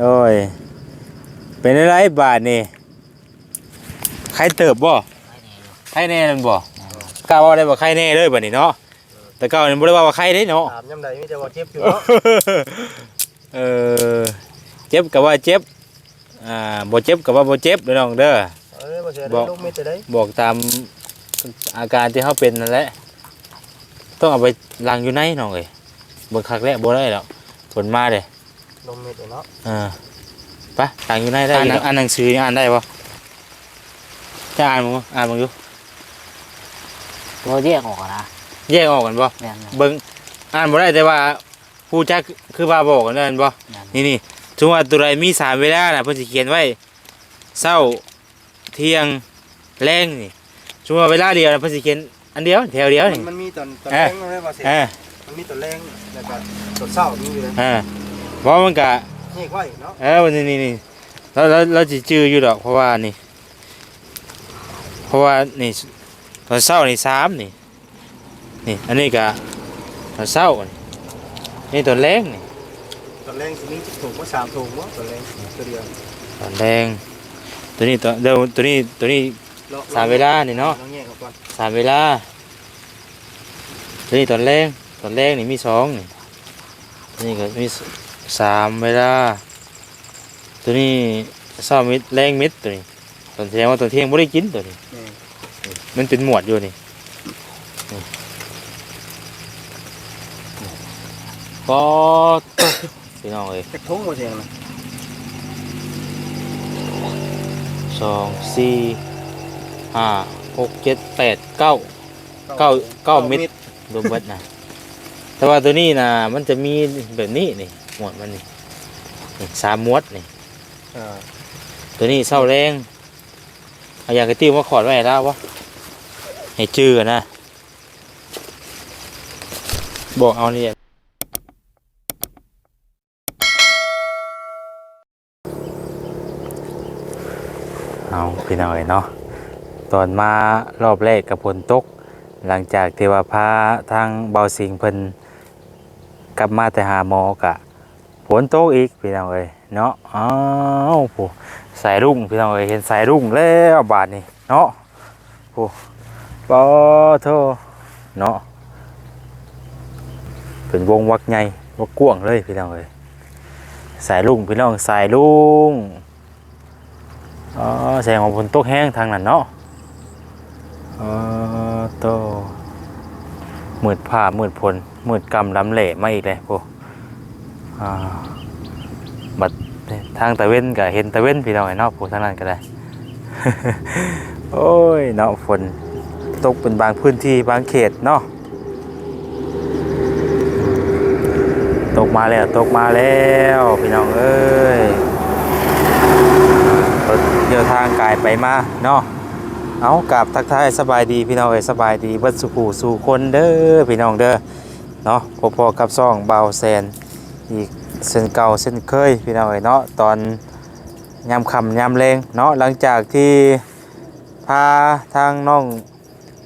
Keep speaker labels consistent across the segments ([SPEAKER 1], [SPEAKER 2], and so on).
[SPEAKER 1] โอ้ย เป็นอะไรบาทนี่ใครเติบบ่ใครแน่นั่นบ่กล้าว่าได้บ่ใครแน่เลยบัดนี้เนาะ แต่เก่านี่บ่ได้ว่าว่าใครเด้เนาะ
[SPEAKER 2] ถามยำใดมีแต่ว่าเจ็บอยู่เนาะ
[SPEAKER 1] เออ เจ็บก็ว่าเจ็บ อ่าบ่เจ็บก็ว่าบ่เจ็บเด้อน้องเด้อ
[SPEAKER 2] เอ้ยบ่เสีย
[SPEAKER 1] บ
[SPEAKER 2] ได้
[SPEAKER 1] อก
[SPEAKER 2] ลูกมีแต่ได้
[SPEAKER 1] บอกตามอาการที่เขาเป็นนั่นแหละ ต้องเอาไปล้างอยู่ในน้องเอ้ยเบิ่งคักแล้วบ่ได้แล้วฝนมาเด้
[SPEAKER 2] ลมมีแต่เนาะ
[SPEAKER 1] อ่าไปล้างอยู่ในได้อ่านหนังอ่านหนังสือนี่อ่านได้บ่จะอ่านบ่อ่านบ่อยู่
[SPEAKER 3] บ่แยกออกอะนะ
[SPEAKER 1] แยกออกกันบ่
[SPEAKER 3] แม่นนะ
[SPEAKER 1] เบิ่งอ่านบ่ได้แต่ว่าผู้จักคือว่าบอกกันนั่นบ่
[SPEAKER 3] แม่น
[SPEAKER 1] นี่นี่สมมุติว่าตัวใดมีสามเวลาน่ะเพิ่นสิเขียนไว้เช้าเที่ยงแรงนี่สมมุติว่าเวลาเดียวน่ะเพิ่นสิเขียนอันเดียวแถวเดียวนี่
[SPEAKER 2] มันมีตอนตอน
[SPEAKER 1] เอ้
[SPEAKER 2] แร
[SPEAKER 1] ย
[SPEAKER 2] งเลยว่าเสีย
[SPEAKER 1] เออ
[SPEAKER 2] มันมีตอนแรงแล้วก็ตอนเช้ามีอยู่เลย
[SPEAKER 1] เออ เพราะมันก็
[SPEAKER 2] นี่ไว้เนาะ
[SPEAKER 1] เออวันนี้นี่นี่เราเราเราสิจื้ออยู่ดอกเพราะว่านี่ เพราะว่านี่ตอนเช้านี่สามนี่นี่อันนี้ก็ตอนเช้านี่นี่ตอนแรงนี่
[SPEAKER 2] ตอนแรงสิมีถุงว่าสามถุงวะตอนแรงตัวเดียว
[SPEAKER 1] ตอนแรงตัวนี้ตัวเดี๋ยวตัวนี้ตัวนี้
[SPEAKER 2] รอ
[SPEAKER 1] สามเวลานี่เนาะ
[SPEAKER 2] ลองแยกออกก่อน
[SPEAKER 1] สามเวลาตัวนี้ตอนแรงตอนแรงนี่มีสองนี่ตัวนี่ก็มี สสามเวลา ตัวนี้เช้ามิดแรงมิดตัวนี้ตอนแสดงว่าตอนเที่ยงไม่ได้กินตัวนี้
[SPEAKER 2] นี่
[SPEAKER 1] มันเป็นหมวดอยู่นี่นี่ก็พี่น้องเอ้ย
[SPEAKER 2] จักถุงบ่เสียงนะ
[SPEAKER 1] สองสี่ห้าหกเจ็ดแปดเก้าเก้าเก้าเม็ดรวมเบิดนะแต่ว่าตัวนี้นะมันจะมีแบบนี้นี่ หมวดมันนี่นี่สามหมวดนี่
[SPEAKER 2] อ่า
[SPEAKER 1] ตัวนี้เศร้าแรงเอาอยากกระติ้วมาขอดไว้ให้แล้ววะให้จื้อนะ บอกเอานี่เอาพี่น้อยเนาะ ตอนมารอบแรกกับฝนตก หลังจากที่ว่าพาทางเบาสิงเพิ่นกลับมาแต่หาหมอกะ ฝนตกอีกพี่น้องเอ้ยเนาะอ้าวโหสายรุ่งพี่น้องเอ้ยเห็นสายรุ่งแล้วบาดนี้เนาะโหปอโทเนาะเป็นวงวักใหญ่วักกว้างเลยพี่น้องเอ้ยสายรุ่งพี่น้องสายรุ่งอ๋อแสงว่าฝนตกแห้งทางนั้นเนาะเออโตมืดผ้ามืดพลมืดกำลำเหล่มาอีกเลยพวกอ่า บัดทางตะเว้นก็เห็นตะเว้นพี่น้องไอ้เนาะพวกทางนั้นก็ได้ โอ้ยเนาะฝนตกเป็นบางพื้นที่บางเขตเนาะตกมาแล้วตกมาแล้วพี่น้องเอ้ยรถเดินทางกายไปมาเนาะเอากับทักทายสบายดีพี่น้องเอ้ยสบายดีเบิดสุขูสู่คนเด้อพี่น้องเด้อเนาะพอๆกับซ่องเบาแซน อีกเส้นเก่าเส้นเคยพี่น้องเอ้ยเนาะตอนยามค่ำยามแรงเนาะหลังจากที่พาทางน้อง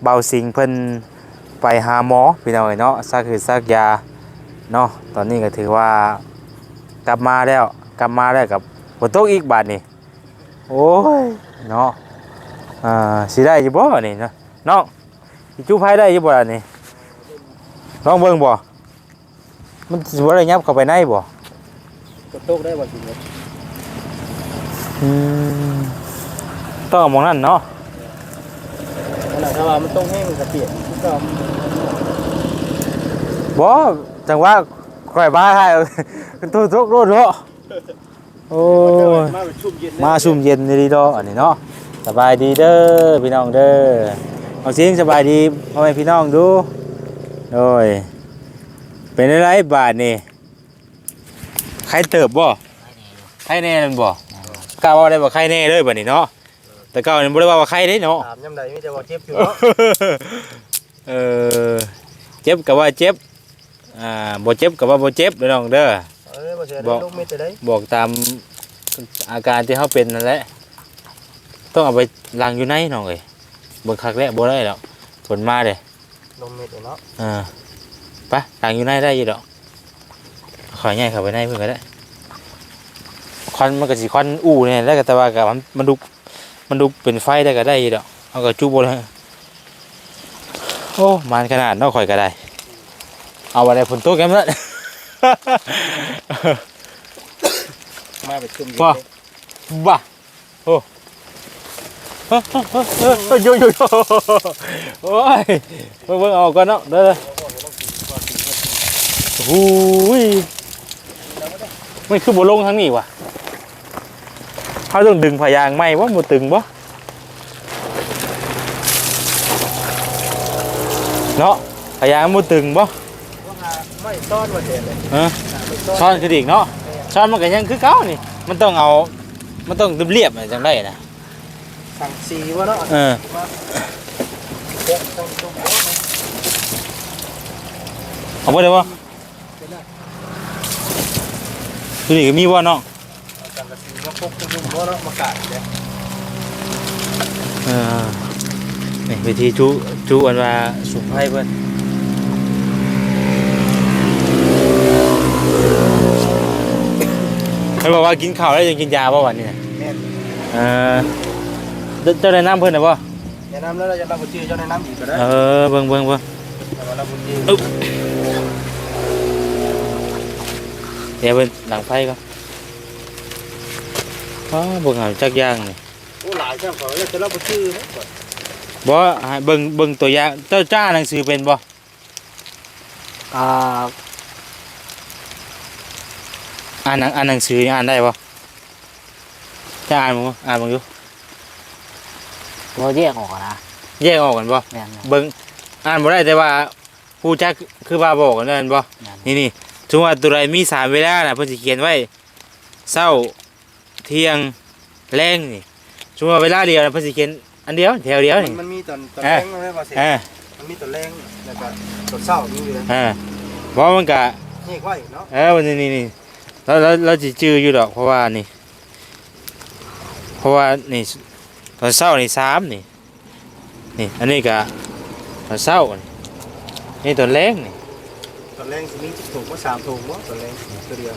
[SPEAKER 1] เบาสิงเพิ่นไปหาหมอพี่น้องเอ้ยเนาะซักคือซักยาเนาะตอนนี้ก็ถือว่ากลับมาแล้วกลับมาแล้วกับฝนตกอีกบาทนี่โอ้ยเนาะอ่าสิได้อยู่บ่นี่เนาะน้องสิจูไผได้อยู่บ่ล่ะนี่ลองเบิ่งบ่ มันสิบ่ได้ยับเข้าไปในบ่
[SPEAKER 2] กดตกได้บ่สิเนี่ย
[SPEAKER 1] อืมต้องเอาหมองนั้นเนาะ
[SPEAKER 2] ขนาดถ้าว่ามันต้องแห้งมันก็เปียกก็
[SPEAKER 1] บ่จังว่าข่อยบ้าให้เป็นตัวตกโลดเนาะโอ้ย
[SPEAKER 2] มาเป็นชุ่มเย็น
[SPEAKER 1] มาซุ่มเย็นดีดอกอันนี้เนาะสบายดีเด้อพี่น้องเด้อเอาเสียงสบายดีพ่อแม่พี่น้องดูโอ้ย เป็นอะไรบาดนี่ใครเติบบ่ใครแน่นั่นบ่กล้าว่าได้บ่ใครแน่เลยบัดนี้เนาะแต่เก่านี่บ่ได้ว่าว่าใครเด้เนาะ
[SPEAKER 2] ถามยำใดมีแต่ว่าเจ็บอยู่เนาะ
[SPEAKER 1] เออเจ็บก็ว่าเจ็บอ่าบ่เจ็บก็ว่าบ่เจ็บเด้อน้องเด้อ
[SPEAKER 2] เอ้ยบ่เสีย
[SPEAKER 1] บ
[SPEAKER 2] ได้
[SPEAKER 1] อก
[SPEAKER 2] ลูกมีแต่ได้
[SPEAKER 1] บอกตามอาการที่เขาเป็นนั่นแหละต้องเอาไปล้างอยู่ในน้องเอ้ยเบิ่งคักแล้วบ่ได้แล้วฝนมาเด้
[SPEAKER 2] ลมมีแต่เนาะ
[SPEAKER 1] อ่า ไปล้างอยู่ในได้อยู่ดอกขอใหญ่เข้าไปในเพิ่นก็ได้ควันมันก็สิควันอู้เนี่ยแล้วก็แต่ว่าก็มันมันดุมันดุเป็นไฟได้ก็ได้อยู่ดอกเอาก็จุบบ่เลยโอ้มันขนาดเนาะข่อยก็ได้ เอาอะไรฝนตกแกมละ
[SPEAKER 2] มาไปชุ่ม
[SPEAKER 1] ว่าบ้าโอ้เฮ้ยเฮ้ยเฮ้ยเฮ้ยโยโยโยโอ้ยเบิ่งเบิ่งเอาก่อนเนาะเด้อ โอ้ยไม่คือบ่ลงทางนี้ว่ะเขาต้องดึงพยางไหมว่าบ่ตึงบ่เนาะพยางบ่ตึงบ่
[SPEAKER 2] ไม่ซ่อนมาเด็ดเลย
[SPEAKER 1] ฮะ
[SPEAKER 2] ไม่ซ่อน
[SPEAKER 1] ช้อนคืออีกเนาะช้อนมันก็ยังคือเก่านี่ มันต้องเอา มันต้องเรียบๆจังได้นะ
[SPEAKER 2] สั่งสีว่าเนาะ
[SPEAKER 1] เออ
[SPEAKER 2] เด็กต้องชุ่ม
[SPEAKER 1] เอาไปเลยบ่ ตัวนี้ก็มีบ่เนาะ
[SPEAKER 2] สั่งกระสีมาพกชุ่มว่าเนาะมากาดเนี่ย
[SPEAKER 1] เออนี่วิธีจุจุอันว่าสุกไผ่เพิ่นเขาบอกว่ากินข้าวแล้วยังกินยาบ่วันนี้น่ะ
[SPEAKER 2] แม่น
[SPEAKER 1] เออเจ้าเจ้าได้น้ำเพิ่นน่ะบ่
[SPEAKER 2] แนะนำแล้วเราจะรับบุชื่อเจ้าในน้ำอีกก็ได้
[SPEAKER 1] เออเบิ่งเบิ่งเบิ่ง
[SPEAKER 2] แต่ว่ารับบุชื่อ
[SPEAKER 1] เดี๋ยวเพิ่นหลังไฟก่อนอ๋อเบิ่งเอาจักอย่างนี่
[SPEAKER 2] โอ้หลายช่างเขาเลยจะรับบุชื่อนะก่อน
[SPEAKER 1] บ่ให้เบิ่งเบิ่งตัวอย่างเจ้าจ้าหนังสือเป็นบ่
[SPEAKER 3] อ่า
[SPEAKER 1] อ่านหนังอ่านหนังสืออ่านได้บ่จะอ่านบ่อ่านบ่อยู่
[SPEAKER 3] บ่แยกออกอะนะ
[SPEAKER 1] แยกออกกันบ่
[SPEAKER 3] แม่นบ่
[SPEAKER 1] เบิ่งอ่านบ่ได้แต่ว่าผู้จักคือว่าบอกกันนั่นบ่
[SPEAKER 3] แม่น
[SPEAKER 1] นี่นี่ สมมุติว่าตัวใดมีสามเวลาน่ะเพิ่นสิเขียนไว้เช้าเที่ยงแรงนี่สมมุติว่าเวลาเดียวน่ะเพิ่นสิเขียนอันเดียวแถวเดียวนี่
[SPEAKER 2] มันมีตอนตอน
[SPEAKER 1] เอ
[SPEAKER 2] แร
[SPEAKER 1] อ
[SPEAKER 2] งนะว่าเสร็จ
[SPEAKER 1] เออ
[SPEAKER 2] มันมีตอนแรงแล้วก็ตอนเศร้ามีอยู่นะ
[SPEAKER 1] เออเพราะมันก็
[SPEAKER 2] นี่ไว้เนาะ
[SPEAKER 1] เออวันนี้นี่นี่เราเราเราจะจื้ออยู่ดอกเพราะว่านี่ เพราะว่านี่ตอนเช้านี่สามนี่นี่ อันนี้ก็ตอนเช้านี่นี่ตอนแรงนี่
[SPEAKER 2] ตอน แรงสิมีจิตถุงว่าสามถุงว่าตอนแรงตัวเดียว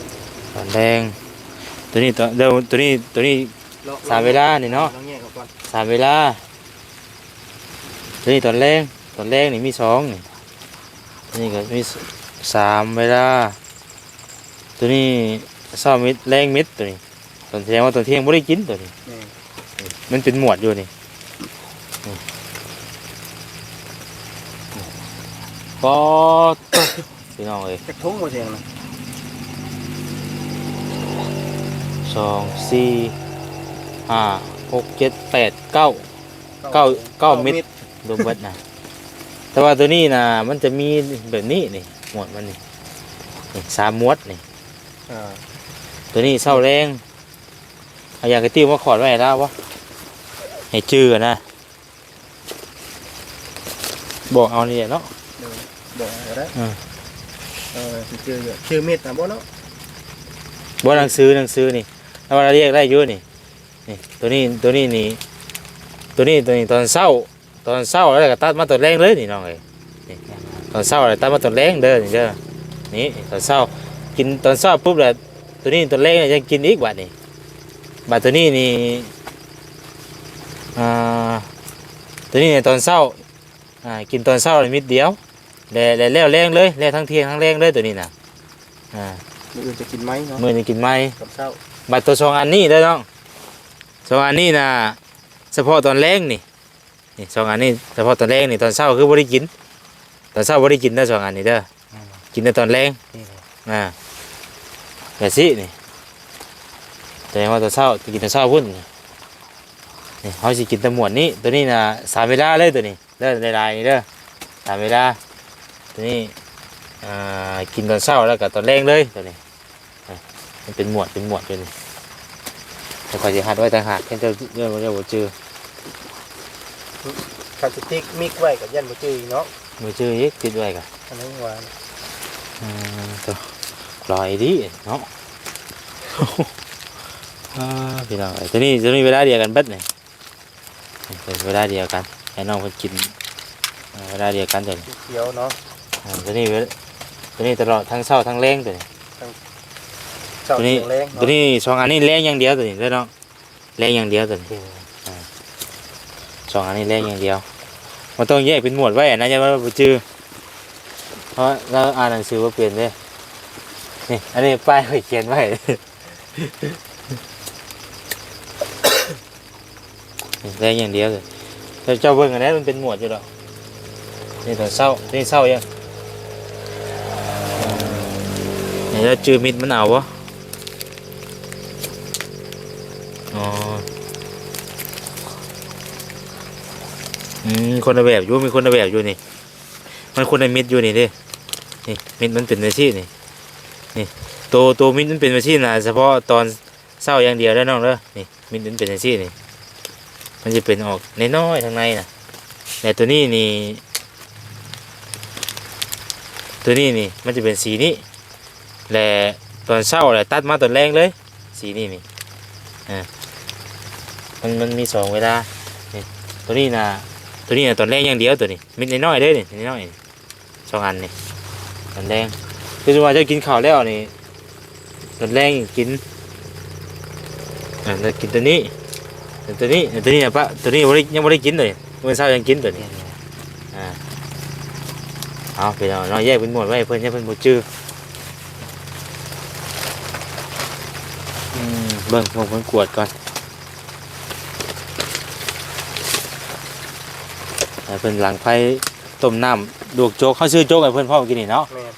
[SPEAKER 1] ตอนแรงตัวนี้ตัวเดี๋ยวตัวนี้ตัวนี้สามเวลานี่เนาะ
[SPEAKER 2] ลองแยกออกก่อน
[SPEAKER 1] สามเวลาตัวนี้ตอนแรงตอนแรงนี่มีสองนี่ตัวนี้ก็มีสามเวลา ตัวนี้เช้ามิดแรงมิดตัวนี้ตอนแสดงว่าตอนเที่ยงไม่ได้กินตัวนี้
[SPEAKER 2] นี่
[SPEAKER 1] มันเป็นหมวดอยู่นี่นี่ก็ พี่น้องเอ้ย
[SPEAKER 2] จักทุ่งมาเสียงนะ
[SPEAKER 1] สองสี่ห้าหกเจ็ดแปดเก้าเก้าเก้าเม็ดรวมเบิดนะแต่ว่าตัวนี้นะมันจะมีแบบนี้นี่หมวดมันนี่นี่สามหมวดนี่
[SPEAKER 2] อ่า
[SPEAKER 1] ตัวนี้เศร้าแรงเอาอยากกระติ้วมาขอดไว้ให้แล้ววะให้จื้อนะบอกเอานี่แหละเนาะ
[SPEAKER 2] บอกก็ได้
[SPEAKER 1] อืม
[SPEAKER 2] เออสิชื่ออยู่ชื่อเม็ดนะบ่เนาะ
[SPEAKER 1] บ่หนังสือหนังสือนี่แล้วเราเรียกได้อยู่นี่นี่ตัวนี้ตัวนี้นี่ตัวนี้ตัวนี้ตอนเศร้าตอนเศร้าแล้วก็ตัดมาตัวแรงเลยนี่น้องเอ้ยนี่ตอนเศร้าแล้วตัดมาตัวแรงเด้อนี่เด้อนี่ตอนเศร้ากินตอนเช้าปุ๊บแล้วตัวนี้ตัวเล็กเนี่ยยังกินอีกบัดนี่บัดตัวนี้นี่อ่าตัวนี้เนี่ยตอนเช้าอ่ากินตอนเช้าเลยมิดเดียว แล้วแล้วแล้วแรงเลยแล้วทั้งเที่ยงทั้งแรงเลยตัวนี้น่ะอ่า
[SPEAKER 2] มื้ออื่นจะกินไหมเนาะ
[SPEAKER 1] มื้อนี้กินไหม
[SPEAKER 2] กับเช้า
[SPEAKER 1] บัดตัวสองอันนี้เด้อน้องสองอันนี้น่ะเฉพาะตอนแรงนี่นี่สองอันนี้เฉพาะตอนแรงนี่ตอนเช้าคือบ่ได้กิน ตอนเช้าบ่ได้กินเด้อสองอันนี้เด้อกินแต่ตอนแรง
[SPEAKER 3] นี่เลย
[SPEAKER 1] อ่าแบบสินี่แต่ว่าตัวเช้าจะกินตัวเช้าพุ่นนี่นี่เขาสิกินแตะหมวดนี้ตัวนี้นะสามเวลาเลยตัวนี้เด้อในลายนี่เด้อสามเวลา ตัวนี้อ่ากินตอนเช้าแล้วก็ตอนแรงเลยตัวนี้อะมันเป็นหมวดเป็นหมวดตัวนี้แต่ก็จะหัดไว้ต่างหากแค่เจ้าเรื่องเรื่องบ่จือ
[SPEAKER 2] คาสติกมิกไว้กับยันบ่ชื่ออีกเนาะ
[SPEAKER 1] บ่จืออีกติดไว้กัน
[SPEAKER 2] อันนั้นว่า
[SPEAKER 1] อืมตัวลอยดีเนาะอ่าพี่น้องเอ้ยตัวนี้ตัวนี้เวลาเดียวกันเบิดนี่เป็นเวลาเดียวกันให้น้องเพิ่นกินอ่าเวลาเดียวกันตัวนี้
[SPEAKER 2] เขียวเนาะ
[SPEAKER 1] อ่าตัวนี้เวลตัวนี้ตลอดทั้งเช้าทั้งแรงตัวนี้
[SPEAKER 2] เจ้า
[SPEAKER 1] ตัวนี้
[SPEAKER 2] เสียงแรง
[SPEAKER 1] ตัวนี้สองอันนี้แรงอย่างเดียวตัวนี้ได้อเนาะแรงอย่างเดียวตัวนี้สองอันนี้แรงอย่างเดียวมันต้องแยกเป็นหมวดไว้นะจะว่าบ่จื้อเพราะเราอ่านหนังสือว่าเปลี่ยนเด้นี่อันนี้ป้ายเขาเขียนไว้ แรงอย่างเดียวเลยแต่เจ้าเบิ่งอันนี้มันเป็นหมวดอยู่ดอกนี่ตัวเศร้านี่เศร้ายัง นี่แล้วจือมิดมันเอาวะอ๋ออืมคนละแบบอยู่มีคนละแบบอยู่นี่ มันคนละมิดอยู่นี่ดินี่มิดมันเป็นอาชีพนี่นี่ตัวตัวมิดมันเป็นอาชีพนะเฉพาะตอนเศร้าอย่างเดียวได้อน้องเด้อนี่มิดมันเป็นอาชีพนี่ มันจะเป็นออกในน้อยทางในนะแต่ตัวนี้นี่ตัวนี้นี่มันจะเป็นสีนี้ และตอนเช้าแหละตัดมาตอนแรงเลย สีนี้นี่อ่ามันมันมีสองเวลาตัวนี้นะตัวนี้นะตอนแรงอย่างเดียวตัวนี้มีน้อยๆด้อนี่น้อยๆสองอันนี่ตอนแรงคือว่าจะกินข้าวแล้วนี่ตอนแรงกินอ่ากินตัวนี้ตัวนี้ตัวนี้นะปะตัวนี้ยังไม่ได้ยังไม่ได้กินเลยเมื่อเช้ายังกินตัวนี้อ่าเอาไปเอาเราแยกเป็นหมวดไว้เพื่อนให้เพื่อนบ่จื้อมเบิ่งเบิ่งเพิ่นกวดก่อนให้เพิ่นหลังไฟต้มน้ำดวกโจ๊กเขาซื้อโจ๊กให้เพิ่นพ่อมากินนี่เนาะ
[SPEAKER 2] แม่น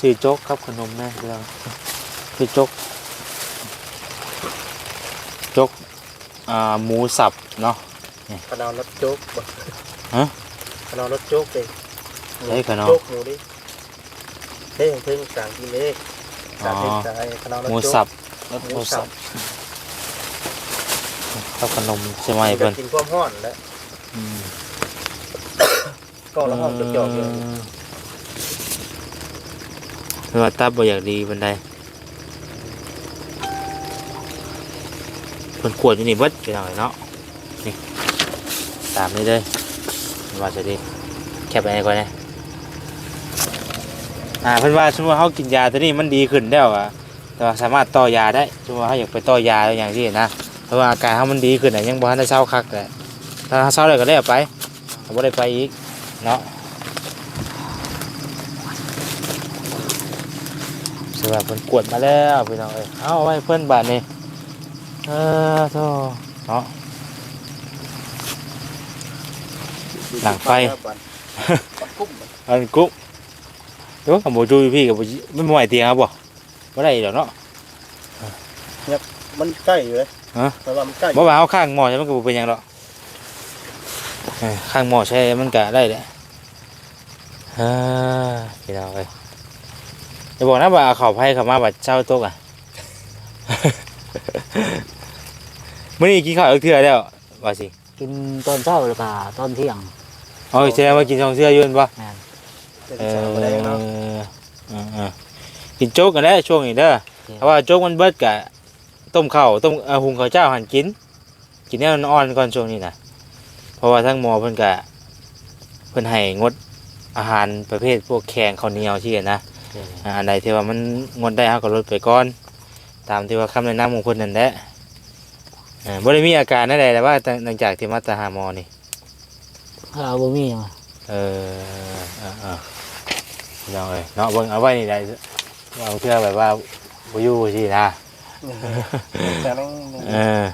[SPEAKER 1] ซื้อโจ๊กครับขนมนะพี่น้องซื้อโจ๊กโจ๊กอ่าหมูสับเนาะ
[SPEAKER 2] ขนาวรถโจ๊กบ่
[SPEAKER 1] ฮะ
[SPEAKER 2] ขนาวรถโจ๊กเลย
[SPEAKER 1] เฮ้ยขนาว
[SPEAKER 2] โจ๊กหมูดิเฮ้ยเพิ่งสั่งกินเลยสั่งกินสั่งไอ้ขนาวรถ
[SPEAKER 1] หมู
[SPEAKER 2] โจ๊ก
[SPEAKER 1] สับ
[SPEAKER 2] หมูสับ
[SPEAKER 1] ข้าวขนมใช่ไหมเพิ่น
[SPEAKER 2] กินความร้อนแล้ว
[SPEAKER 1] อืม
[SPEAKER 2] ก็ละห้องจอกๆอยู่
[SPEAKER 1] เพิ่นว่าตับบ่อยากดีบันไดเพิ่นขวดอยู่นี่เบิดไปหน่อยเนาะนี่ตามนี้เลยว่าจะดีแคปไปไหนก่อนนะอ่าเพิ่นว่าสมมุติว่าเฮากินยาตัวนี้มันดีขึ้นแล้วอะแต่ว่าสามารถต่อยาได้สมมุติว่าเฮาอยากไปต่อยาอย่างที่นะ เพราะว่าอาการเฮามันดีขึ้นน่ะยังบ่ทันได้เศร้าคักแหละถ้าเศร้าแล้ก็ได้ไปเอาบ่ได้ไปอีกเนาะสำหรับเพิ่นกวดมาแล้วพี่น้องเอ้ยเอาไว้เพิ่นบาทนี่เออโธ่เนาะหลังไฟ
[SPEAKER 2] ม
[SPEAKER 1] อันกุ๊บเดี๋ยวกับโมจูอยู่พี่กับมจิไม่ไหวเตียงครับบ่บ่ได้ดอกเนาะ
[SPEAKER 2] มันใกล้อยู่เลย
[SPEAKER 1] ฮะ
[SPEAKER 2] แต่ว่ามันใกล้
[SPEAKER 1] บ่ว่าเอาข้างหม้อใช่มันก็บ่เป็นหยังดอกเออข้างหม้อใช่มันก็ได้แหละเออพี่น้องเอ้ยจะบอกนะว่าเอาข้าวไผ่เข้ามาบัดเช้าตกอะ มื้อนี้กินข้าวอีกเทื่อแล้วว่าสิ
[SPEAKER 3] กินตอนเช้าแล้วก็ตอนเที่ยง
[SPEAKER 1] อ๋อแสดงว่ากินสองเทื่ออยู่แม่นบ่
[SPEAKER 3] แม่น
[SPEAKER 2] เป็น
[SPEAKER 1] เอ
[SPEAKER 2] สาวแดงเนาะ
[SPEAKER 1] อเออๆกินโจ๊กกันแล้วช่วงนี้เด้อเพราะว่าโจ๊กมันเบิดกะ ต้มข้าวต้มเอ่อหุงข้าวเจ้าหันกิน กินแนวอ่อนๆก่อนช่วงนี้นะเพราะว่าทั้งหมอเพิ่นกะเพิ่นให้งดอาหารประเภทพวกแขงข้าวเหนียวที่นะอาหารใดที่ว่ามันงดได้เฮาก็ลดไปก่อน ตามที่ว่าคำแนะนำของเพิ่นนั่นแหละเออบ่ได้มีอาการใดๆแต่ว่าหลังจากที่มาตาหาหมอนี่
[SPEAKER 3] เอาบ่มีมา
[SPEAKER 1] เออเออเออพี่น้องเอ้ยเนาะเบิ่งเอาไว้นี่ได้เอาเพื่อแบบว่าบ่อยู่สินะ
[SPEAKER 2] แต่ต้อง
[SPEAKER 1] เออ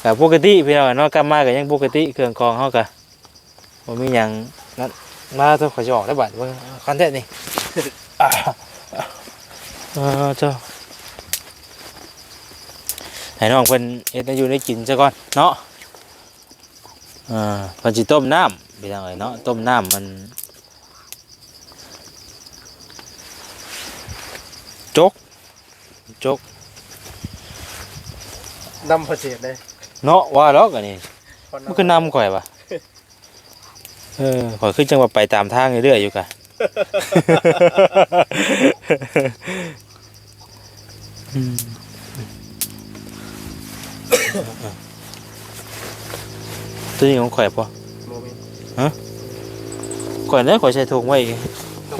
[SPEAKER 1] แต่ปกติพี่น้องเนาะกลับมาก็ยังปกติเครื่องกรองเฮาก็บ่มีหยังนั่นมาเท่าขอยสิออกได้บัดเบิ่งคอนเทนต์นี่อ่าเออเจ้าให้น้องเพิ่นเฮ็ดให้อยู่ได้กินซะก่อนเนาะเอ่าเพิ่นสิต้มน้ำพี่น้องเอ้ยเนาะต้มน้ำมันจก จก
[SPEAKER 2] ดำประเสริฐเลย
[SPEAKER 1] เนาะว่าล็อกอันนี้
[SPEAKER 2] คน
[SPEAKER 1] มันก็นำข่อยปะเออข่อยขึ้นจังว่าไปตามทางเรื่อยๆอยู่กะอืมตัวนี้ของข่อยปะ
[SPEAKER 2] โมเมนต์
[SPEAKER 1] ข่อยเนี่ยข่อยใส่ถุงไว้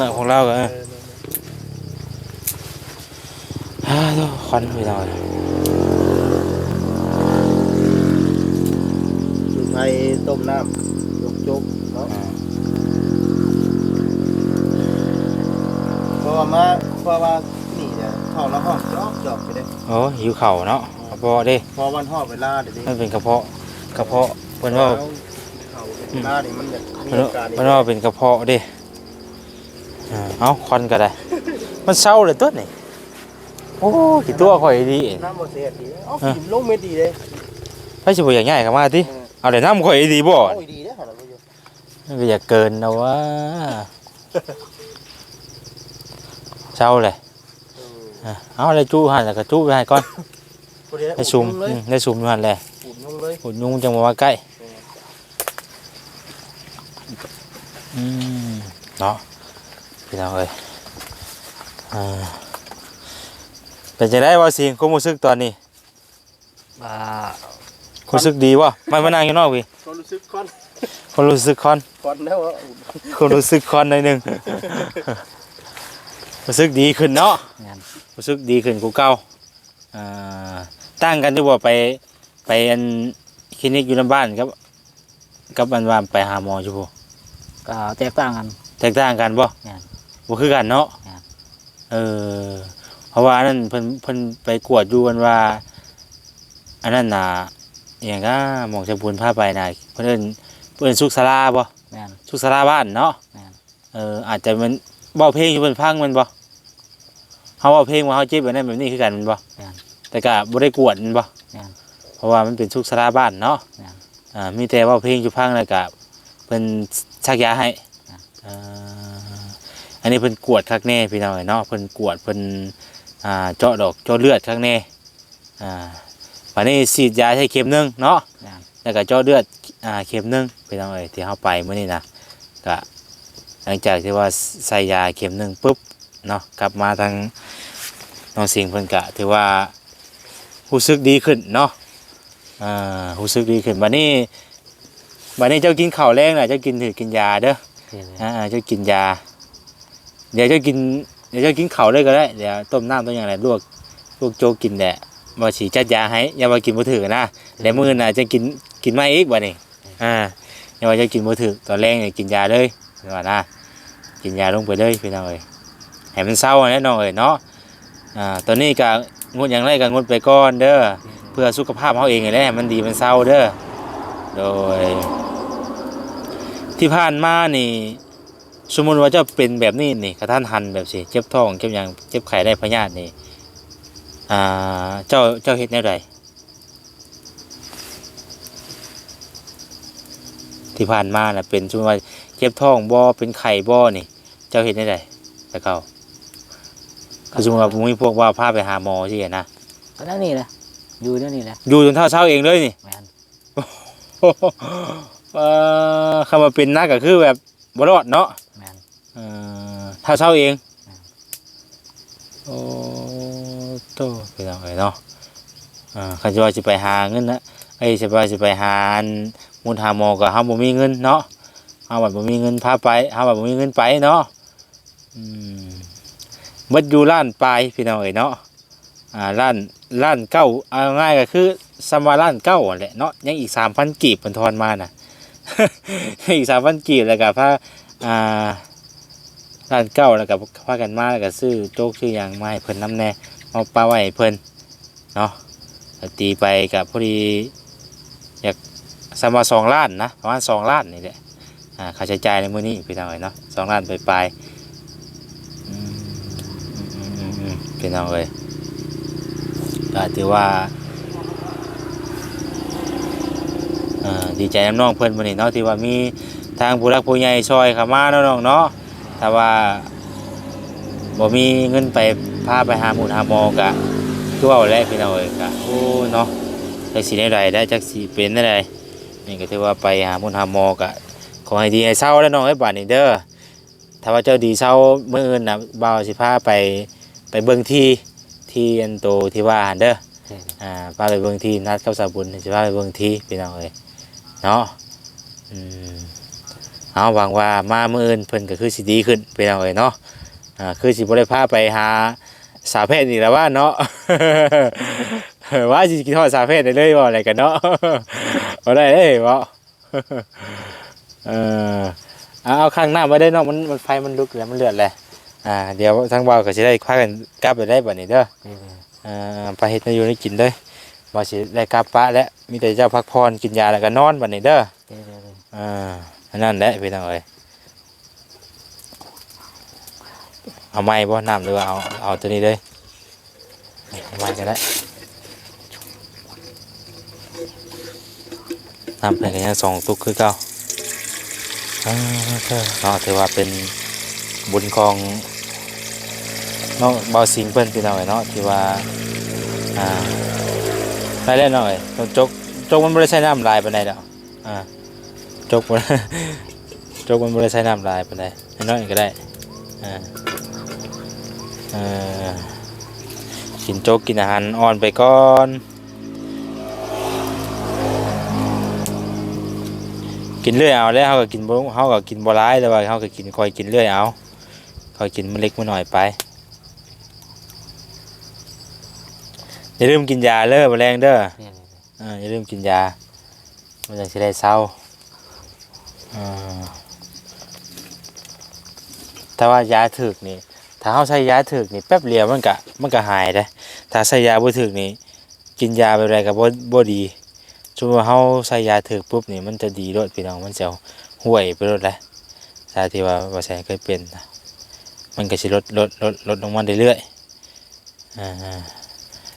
[SPEAKER 1] น่ะของเราก็เออ
[SPEAKER 2] เออ
[SPEAKER 1] คอนพี่น้อง
[SPEAKER 2] อยู่ไทยต้มน้ำยกจกเนาะ
[SPEAKER 1] อ่า
[SPEAKER 2] เพราะว่ามาเพราะว่านี่เนี่ยท้องละห้องจอกจอกไปเลย
[SPEAKER 1] โอ้หิวเข่าวเนาะกระเพาะเด้
[SPEAKER 2] พอวันหอบเวลาเดี๋ยวนี้
[SPEAKER 1] มันเป็นกระเพาะกระเพาะเพิ่นว่า
[SPEAKER 2] เขาเวลานี่มันจะมี
[SPEAKER 1] เพิ่น
[SPEAKER 2] อาการ
[SPEAKER 1] เพิ่นว่าเป็นกระเพาะเด้อ่าเอ้าคอนก็ได้ มันเศร้าเลยตัวนี่ โอ้กี่ตัวข่อยดีเอง
[SPEAKER 2] น้ำมันเสียดีเอ้ากินลงเม็ดดีเลย
[SPEAKER 1] ไปสิบ่อย่างง่ายเข้ามาติ
[SPEAKER 2] เออ
[SPEAKER 1] เอาแต่น้ำข่อยดีบ่
[SPEAKER 2] โอ้ยดีเด้อหาเราไม่อยู่
[SPEAKER 1] มันก็อย่าเกินนะว่าเศร้าเลย
[SPEAKER 2] เออ
[SPEAKER 1] อะเอาอะไรจู้หันแล้วก็จู้ไปให้ก่อน
[SPEAKER 2] พอดี
[SPEAKER 1] ได้ซุ่ม
[SPEAKER 2] เลย
[SPEAKER 1] อืมได้ซุ่มอยู่หันแหละ
[SPEAKER 2] อุ่นลงเลย
[SPEAKER 1] หุ่นยุงจังบ่มาใกล้อืมเนาะพี่น้องเอ้ยอ่า เป็นจังได๋ว่าสิงความรู้สึกตอนนี้
[SPEAKER 3] อ่า
[SPEAKER 1] ความรู้สึกดีบ่มันมานั่งอยู่นอกพี่
[SPEAKER 2] ก็รู้สึกก้อน
[SPEAKER 1] ความรู้สึกคอน
[SPEAKER 2] ก้อนแล้วว่าอุ่น
[SPEAKER 1] ความรู้สึกคอนหน่อยหนึง รู้สึกดีขึ้นเนาะ
[SPEAKER 3] งาน
[SPEAKER 1] รู้สึกดีขึ้นกูเก่าอ่าตั้งกันที่ว่าไปไปอันคลินิกอยู่ในบ้านครับกับอันว่าไปหาหมออยู่พว
[SPEAKER 3] ก็แตกต่างกัน
[SPEAKER 1] แตกต่างกันบ่
[SPEAKER 3] แม่น
[SPEAKER 1] บ่คือกันเนาะ
[SPEAKER 3] แม่น
[SPEAKER 1] เออเพ ราะว่าอันนั้นเพิ่นเพิ่นไปกวดอยู่กันว่า อันนั้นน่ะอหย่างก็หมองชมพูนพาไปน่ะเพิ่นเอิ้นเพิ่นสุขศาลาบ่
[SPEAKER 3] แม่น
[SPEAKER 1] สุขศาลาบ้านเนาะ
[SPEAKER 3] แม่น
[SPEAKER 1] เอออาจจะมันเว้าเพลงอยู่เพิ่นพังแมันบ่เฮาเว้าเพลงว่าเฮาเจ็บแบบนั้นแบบนี้คือกันแมันบ่
[SPEAKER 3] แม่น
[SPEAKER 1] แต่ก็บ่ได้กวดแมันบ่
[SPEAKER 3] แม่น
[SPEAKER 1] เพราะว่ามันเป็นสุขศาลาบ้านเนาะ
[SPEAKER 3] แม่น
[SPEAKER 1] อ่ามีแต่เว้าเพลงอยู่พังแล้วก็เพิ่นชักยาให้
[SPEAKER 3] แม่น
[SPEAKER 1] อ่าอันนี้เพิ่นกวดคักแน่พี่น้องเนาะเพิ่นกวดเพิ่น อ่าเจาะดอกเจาะเลือดคักแน่อ่าวันนี้ฉีดยาใช้เข็มหนึงเนาะ
[SPEAKER 3] แม่น
[SPEAKER 1] แล้วก็เจาะเลือดอ่าเข็มหนึงพี่น้องเอ้ยที่เฮาไปมื้อนี้นะก็หลังจากที่ว่าใส่ยาเข็มหนึงปุ๊บเนาะกลับมาทางน้องสิงห์เพิ่นก็ถือว่ารู้สึกดีขึ้นเนาะอ่ารู้สึกดีขึ้นบัดนี้บัดนี้เจ้ากินข้าวแรงน่ะเจ้ากินถือกินยาเด้อ
[SPEAKER 3] โอเคเลย
[SPEAKER 1] อ่าเจ้ากินยาเดี๋ยวเจ้ากินเดี๋ยวจ้ากินเข้าเลยก็ได้เดี๋ยวต้มน้ำต้มอย่างไรลวกลวกโจกินแหละบ่ฉีจัดยาให้อย่ามากินบ่ถือนะเดี๋ยวมื้อน่ะจะกินกินไมาอีกบัดนี้อ่าอย่าว่าจะกินบ่ถือตอนแรกเนี่ยกินยาเลยว่านะกินยาลงไปเลยพี่น้องเอ้ยให้มันเศร้าแน่นองเอ้ยเนาะอ่าตอนนี้ก็งดอย่างไรก็งดไปก่อนเด้อเพื่อสุขภาพเฮาเองนี่แหละมันดีมันเศร้าเด้อโดย ที่ผ่านมานี่ สมมติว่าเจ้าเป็นแบบนี้นี่กระทันหันแบบสิเจ็บท้องเจ็บหยังเจ็บไข้ได้พยาธินี่อ่าเจ้าเจ้าเฮ็ดแนวใดที่ผ่านมาน่ะเป็นสมมติว่าเจ็บท้องบ่เป็นไข้บ่นี่ เจ้าเฮ็ดแนวใดแต่เก่าคือสมมติว่ามีพวกว่าพาไปหาหมอสินะ
[SPEAKER 3] ก็นั่นนี่แหละอยู่เดี๋ยวนี้แหละ
[SPEAKER 1] อยู่จนเท่าเช้าเองเลยนี่
[SPEAKER 3] แม่น
[SPEAKER 1] เอ่อคำว่าเป็นนักก็คือแบบบ่รอดเนาะ
[SPEAKER 3] แม่น
[SPEAKER 1] เอ่อถ้าเช่าเอง โอ้โตไปทางไหนเนาะอ่าเขาจะว่าจะไปหาเงินนะไอ้จะว่าจะไปหาอันมูลหาหมอก็เฮาบ่มีเงินเนาะเฮาบัดบ่มีเงินพาไปเฮาบัดบ่มีเงินไปเนาะอืมหมดอยู่ล้านปลายพี่น้องเอ้ยเนาะอ่าล้านล้านเก้าเอาง่ายก็คือซัมวาล้านเก้านั่นแหละเนาะยังอีก3,000กีบเพิ่นทอนมาน่ะ อีก3,000กีบแล้วก็พาอ่า ร้านเก้าแล้วก็พากันมาแล้วก็ซื้อโจ๊กซื้อหยังมาให้เพิ่นน้ำแน่เอาปลาไว้ให้เพิ่นเนาะตีไปกับพอดีอยากสามาสองล้านนะประมาณสองล้านนี่แหละอ่าค่าใช้จ่ายในมื้อนี้พี่น้องเอ้ยเนาะสองล้านไปปลายพี่น้องเอ้ยก็ถือว่าดีใจน้ำน้องเพิ่นมื้อนี้เนาะที่ว่ามีทางผู้รักผู้ใหญ่ช่วยขามาเนาะน้องเนาะ ถ้าว่าบ่มีเงินไปพาไปหาหมูหาหมอกะคือว่าแหล้พี่น้องเอ้ยกะโอ้เนาะจักสิได้ใดได้จักสิเป็นได้ใดนี่ก็ถือว่าไปหาหมูหาหมอกะขอให้ดีให้เศร้าแล้วน้องเอ้ยบาดนี้เด้อถ้าว่าเจ้าดีเศร้าเมื้ออื่นนะบ่าวสิพาไปไปเบิ่งที่ที่อันโตที่ว่าหันเด้อ
[SPEAKER 3] อ่า
[SPEAKER 1] พาไปเบิ่งที่นัดกับสาวบุญสิพาไปเบิ่งที่พี่น้องเอ้ยเนาะอืม เอาหวังว่ามาเมื่ออื่นเพิ่นก็คือสิดีขึ้นไปเอาเลยเนาะอ่าคือสิบ่ได้พาไปหาสาวเพศนี่แหละว่าเนาะ ว่าสิกินทอดสาวเพศได้เลยบ่อะไรกันเนาะ บ่ได้เด้บ่ เออเอาเอาข้างหน้ามาได้เนาะมันมันไฟมันลุกแล้วมันเลือดแหละอ่า เดี๋ยวทางเบาก็สิได้พากันกลับไปได้บัดนี้เด้อ
[SPEAKER 3] เด้อ
[SPEAKER 1] อ่าไปเฮ็ดให้อยู่ให้กินเด้อว่าสิได้กลับปะแล้วมีแต่เจ้าพักผ่อนกินยาแล้วก็นอนบัดนี้เด้อ
[SPEAKER 3] เด้อเด้อเด้อ
[SPEAKER 1] อ่าอั นนั้นแหละพี่น้องเอ้ยเอาไม้บ่น้ำหรือว่าเอาเอาตัวนี้เลยเอาไม้ก็ได้น้ำเพิ่นก็ยังสองตุกคือเก่าอ่าเด้อเนาะถือว่าเป็นบุญของน้องเบาสิงเพิ่นพี่น้องเอ้ยเนาะที่ว่าอ่าได้แล้วน้องเอ้ยจกจกมันบ่ได้ใช้น้ำลายปานใดดอกอ่า จกมันจกมันบริใช้น้ำลายไปเลยน้อยๆก็ได้อ่าเอ่อกินโจ๊กกินอาหารอ่อนไปก่อนกินเรื่อยเอาแล้วเขาก็กินบ่เขาก็กินบ่ร้ายแต่ว่าเขาก็กินคอยกินเรื่อยเอาคอยกินมันเล็กมันหน่อยไปอย่าลืมกินยาเด้อแมลงเด้อ
[SPEAKER 3] เด้อเด้อ
[SPEAKER 1] อ่าอย่าลืมกินยามันจะสิได้เศร้า อ่ว่ายาถึกนี่ถ้าเขาใช้ยาถึกนี่แป๊บเดียวมันก็มันก็หายได้ถ้าใช้ยาบ่ถึกนี่กินยาไปไรก็บ่บ่ดีสมมุติว่าเขาใช้ยาถึกปุ๊บนี่มันจะดีรดพี่น้องมันจะห่วยไปรดเลยสาที่ว่าว่าแสนเคยเป็นนะมันก็สิลดลดลดลดลงมาเรื่อยๆอ่า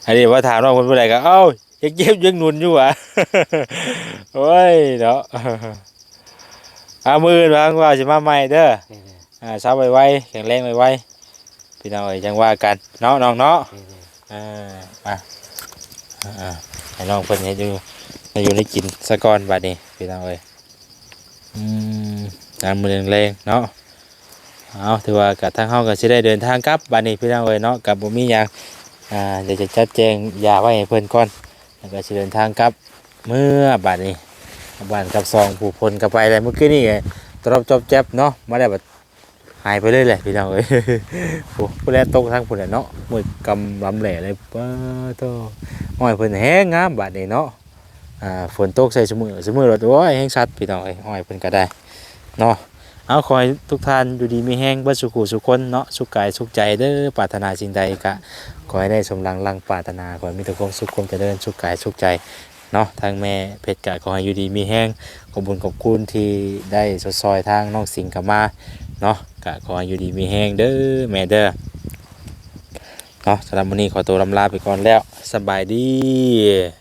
[SPEAKER 1] อันนี้ว่าถามว่าคนผู้ใดก็เอ้ายังเจ็บยังหนุนอยู่อะโอ้ยเนาะ อามือวางว่าสิมาใหม่เด้อ
[SPEAKER 3] เด้อเด้อ
[SPEAKER 1] อ่าเช้าไวๆแข็งแรงไวๆพี่น้องเอ้ยจังว่ากันเนาะน้องเนาะ
[SPEAKER 3] เด้อเด้อ
[SPEAKER 1] อ่ามาอ่าให้น้องเพิ่นให้อยู่ให้อยู่ได้กินสะก่อนบัดนี้พี่น้องเอ้ยอืมงานมือแรงๆเนาะเอาถือว่ากับทางเฮาก็สิได้เดินทางกลับบัดนี้พี่น้องเอ้ยเนาะกับบ่มีหยังอ่าเดี๋ยวจะจัดแจงยาไว้ให้เพิ่นก่อนแล้วก็สิเดินทางกลับเมื่อบัดนี้ บ้านกับซองผู้พลก็ไปแล้วเมื่อกี้นี่ไงตรอบจอบแจ๊บเนาะมาได้แบัดหายไปเลยแหละพี่น้องเอ้ยโอ้ผู้แลตกทางพุ่นแลเนาะมืดกำลำแหล่เลยป้าโตอ้อยเพิ่นแห้งงามบาดนี้เนาะอ่าฝนตกใส่สมือสมือรถโอ้ยแห้งชัดพี่น้องเอ้ยอ้อยเพิ่นก็ได้เนาะเอาขอให้ทุกท่านอยู่ดีมีแห้งบิดสุขุสุขคนเนาะสุขกายสุขใจเด้อปรารถนาสิ่งใดก็ขอให้ได้สมหลังลังปรารถนาขอให้มีแต่ความสุขความเจริญสุขกายสุขใจ เนาะทางแม่เพชรกะขอให้อยู่ดีมีแห้งขอบคุญขอบคุณที่ได้สดซอยทางน้องสิงห์กลับมาเนาะกะขอให้อยู่ดีมีแห้งเด้อแม่เด้อเนาะสำหรับวันนี้ขอตัวลำลาไปก่อนแล้วสบายดี